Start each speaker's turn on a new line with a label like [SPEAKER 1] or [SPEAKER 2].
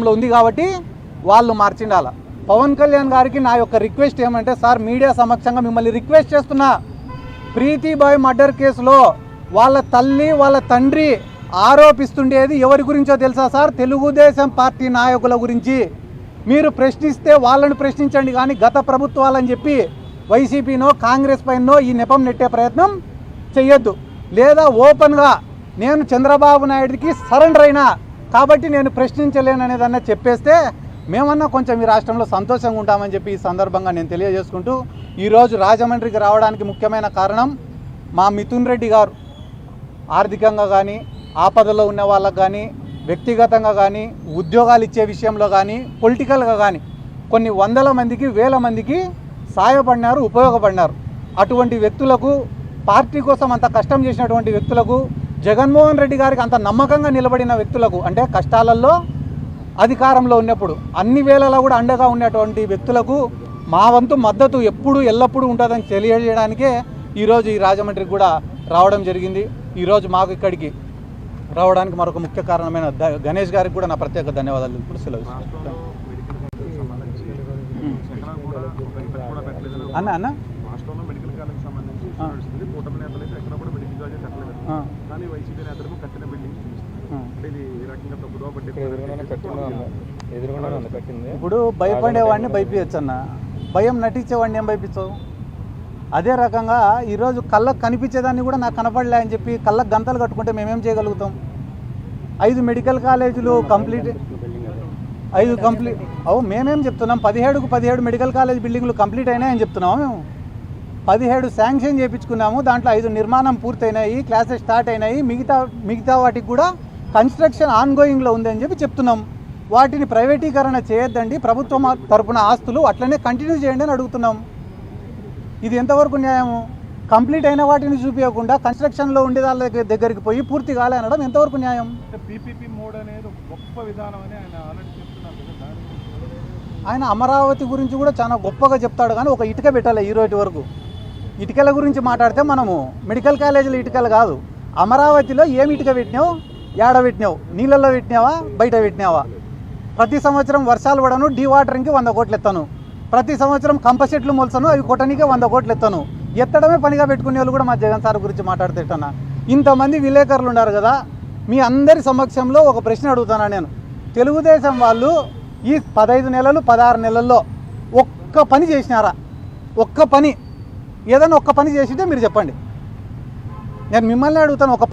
[SPEAKER 1] లో ఉంది కాబట్టి వాళ్ళు మార్చిండాల. పవన్ కళ్యాణ్ గారికి నా యొక్క రిక్వెస్ట్ ఏమంటే సార్ మీడియా సమక్షంగా మిమ్మల్ని రిక్వెస్ట్ చేస్తున్నా. ప్రీతిబాయ్ మర్డర్ కేసులో వాళ్ళ తల్లి వాళ్ళ తండ్రి ఆరోపిస్తుండేది ఎవరి గురించో తెలుసా సార్? తెలుగుదేశం పార్టీ నాయకుల గురించి. మీరు ప్రశ్నిస్తే వాళ్ళని ప్రశ్నించండి కానీ గత ప్రభుత్వాలని చెప్పి వైసీపీనో కాంగ్రెస్ పైనో ఈ నెపం నెట్టే ప్రయత్నం చేయొద్దు లేదా ఓపెన్గా నేను చంద్రబాబు నాయుడికి సరెండర్ అయినా కాబట్టి నేను ప్రశ్నించలేననేదన్న చెప్పేస్తే మేమన్నా కొంచెం ఈ రాష్ట్రంలో సంతోషంగా ఉంటామని చెప్పి ఈ సందర్భంగా నేను తెలియజేసుకుంటూ ఈరోజు రాజమండ్రికి రావడానికి ముఖ్యమైన కారణం మా మిథున్ రెడ్డి గారు. ఆర్థికంగా కానీ ఆపదలో ఉన్న వాళ్ళకు కానీ వ్యక్తిగతంగా కానీ ఉద్యోగాలు ఇచ్చే విషయంలో కానీ పొలిటికల్గా కానీ కొన్ని వందల మందికి వేల మందికి సాయపడినారు ఉపయోగపడినారు. అటువంటి వ్యక్తులకు పార్టీ కోసం అంత కష్టం చేసినటువంటి వ్యక్తులకు జగన్మోహన్ రెడ్డి గారికి అంత నమ్మకంగా నిలబడిన వ్యక్తులకు అంటే కష్టాలలో అధికారంలో ఉన్నప్పుడు అన్ని వేళలా కూడా అండగా ఉన్నటువంటి వ్యక్తులకు మా వంతు మద్దతు ఎప్పుడు ఎల్లప్పుడూ ఉంటుందని తెలియజేయడానికే ఈరోజు ఈ రాజమండ్రికి కూడా రావడం జరిగింది. ఈరోజు మాకు ఇక్కడికి రావడానికి మరొక ముఖ్య కారణమైన గణేష్ గారికి కూడా నా ప్రత్యేక ధన్యవాదాలు ఇప్పుడు సెలవు
[SPEAKER 2] రాష్ట్రంలో మెడికల్ వైసీపీ కట్టిన బిల్డింగ్ ఇది ఈ రకంగా తప్పుదో
[SPEAKER 3] కట్టిందా.
[SPEAKER 1] ఇప్పుడు భయపడేవాడిని భయపించచ్చు అన్న భయం నటించేవాడిని ఏం భయపించవు అదే రకంగా ఈరోజు కళ్ళకు కనిపించేదాన్ని కూడా నాకు కనపడలే అని చెప్పి కళ్ళకు గంతలు కట్టుకుంటే మేమేం చేయగలుగుతాం? ఐదు మెడికల్ కాలేజీలు కంప్లీట్ ఐదు కంప్లీట్ అవు మేమేం చెప్తున్నాం? పదిహేడుకు పదిహేడు మెడికల్ కాలేజ్ బిల్డింగ్లు కంప్లీట్ అయినాయని చెప్తున్నాము మేము? పదిహేడు శాంక్షన్ చేయించుకున్నాము. దాంట్లో ఐదు నిర్మాణం పూర్తయినాయి క్లాసెస్ స్టార్ట్ అయినాయి. మిగతా మిగతా వాటికి కూడా కన్స్ట్రక్షన్ ఆన్గోయింగ్లో ఉందని చెప్పి చెప్తున్నాం. వాటిని ప్రైవేటీకరణ చేయొద్దండి. ప్రభుత్వం తరపున ఆస్తులు అట్లనే కంటిన్యూ చేయండి అని అడుగుతున్నాం. ఇది ఎంతవరకు న్యాయము? కంప్లీట్ అయిన వాటిని చూపించకుండా కన్స్ట్రక్షన్లో ఉండే వాళ్ళ దగ్గర- దగ్గరికి పోయి పూర్తి కాలే అనడం ఎంతవరకు న్యాయం?
[SPEAKER 2] పీపీపీ మోడ్ అనేది గొప్ప విధానం అని ఆయన ఆల్రెడీ
[SPEAKER 1] ఆయన అమరావతి గురించి కూడా చాలా గొప్పగా చెప్తాడు కానీ ఒక ఇటుక పెట్టాలి ఈ రోజు వరకు. ఇటుకల గురించి మాట్లాడితే మనము మెడికల్ కాలేజీలో ఇటుకలు కాదు. అమరావతిలో ఏమి ఇటుక పెట్టినావు? ఏడ పెట్టినావు? నీళ్ళల్లో పెట్టినావా? బయట పెట్టినావా? ప్రతి సంవత్సరం వర్షాలు పడను డీ వాటరింగ్కి వంద కోట్లు ఎత్తాను. ప్రతి సంవత్సరం కంప చెట్లు మొలసను అవి కొట్టనికే వంద కోట్లు ఎత్తాను. ఎత్తడమే పనిగా పెట్టుకునే వాళ్ళు కూడా మా జగన్ సార్ గురించి మాట్లాడుతేటన్నా ఇంతమంది విలేకరులు ఉన్నారు కదా మీ అందరి సమక్షంలో ఒక ప్రశ్న అడుగుతాను నేను. తెలుగుదేశం వాళ్ళు ఈ పదహైదు నెలలు పదహారు నెలల్లో ఒక్క పని చేసినారా? ఒక్క పని. ఏదైనా ఒక్క పని చేసింటే మీరు చెప్పండి. నేను మిమ్మల్ని అడుగుతాను ఒక